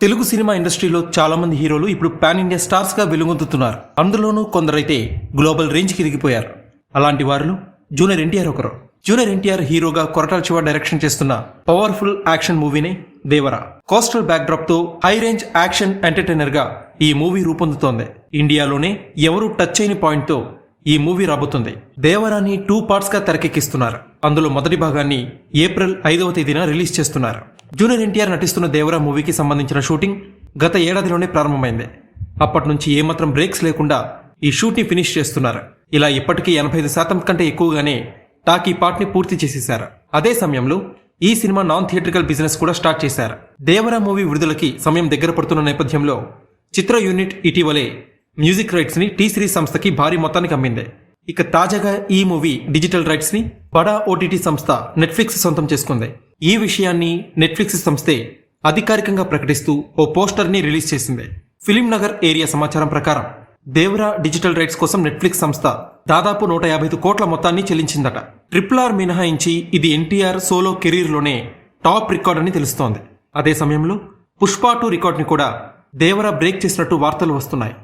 Telugu cinema ఇండస్ట్రీలో చాలా మంది హీరోలు ఇప్పుడు పాన్ ఇండియా స్టార్స్గా వెలుగొందుతున్నారు. అందులోనూ కొందరైతే గ్లోబల్ రేంజ్కి ఎదిగిపోయారు అలాంటి వారిలో జూనియర్ ఎన్టీఆర్ ఒకరు. జూనియర్ ఎన్టీఆర్ హీరోగా కొరటాల శివ డైరెక్షన్ చేస్తున్న పవర్ఫుల్ యాక్షన్ మూవీనే దేవరా. కోస్టల్ బ్యాక్డ్రాప్తో హై రేంజ్ యాక్షన్ ఎంటర్టైనర్గా ఈ మూవీ రూపొందుతోంది. ఇండియాలోనే ఎవరూ టచ్ అయిన పాయింట్తో ఈ మూవీ రాబోతుంది. దేవరాని టూ పార్ట్స్గా తెరకెక్కిస్తున్నారు. అందులో మొదటి భాగాన్ని ఏప్రిల్ ఐదవ తేదీన రిలీజ్ చేస్తున్నారు. జూనియర్ ఎన్టీఆర్ నటిస్తున్న దేవరా మూవీకి సంబంధించిన షూటింగ్ గత ఏడాదిలోనే ప్రారంభమైంది. అప్పటి నుంచి ఏమాత్రం బ్రేక్స్ లేకుండా ఈ షూట్ని ఫినిష్ చేస్తున్నారు. ఇలా ఇప్పటికీ ఎనభై ఐదు శాతం కంటే ఎక్కువగానే టాకీ పార్ట్ పూర్తి చేసేశారు. అదే సమయంలో ఈ సినిమా నాన్ థియేట్రికల్ బిజినెస్ కూడా స్టార్ట్ చేశారు. దేవరా మూవీ విడుదలకి సమయం దగ్గర పడుతున్న నేపథ్యంలో చిత్ర యూనిట్ ఇటీవలే మ్యూజిక్ రైట్స్ని టీ సిరీస్ సంస్థకి భారీ మొత్తానికి అమ్మింది. ఇక తాజాగా ఈ మూవీ డిజిటల్ రైట్స్ని బడా ఓటీటీ సంస్థ నెట్ఫ్లిక్స్ సొంతం చేసుకుంది. ఈ విషయాన్ని నెట్ఫ్లిక్స్ సంస్థే అధికారికంగా ప్రకటిస్తూ ఓ పోస్టర్ని రిలీజ్ చేసింది. ఫిలిం నగర్ ఏరియా సమాచారం ప్రకారం దేవరా డిజిటల్ రైట్స్ కోసం నెట్ఫ్లిక్స్ సంస్థ దాదాపు నూట యాభై ఐదు కోట్ల మొత్తాన్ని చెల్లించిందట. ట్రిపుల్ ఆర్ మినహాయించి ఇది ఎన్టీఆర్ సోలో కెరీర్లోనే టాప్ రికార్డ్ అని తెలుస్తోంది. అదే సమయంలో పుష్ప టూ రికార్డ్ని కూడా దేవరా బ్రేక్ చేసినట్టు వార్తలు వస్తున్నాయి.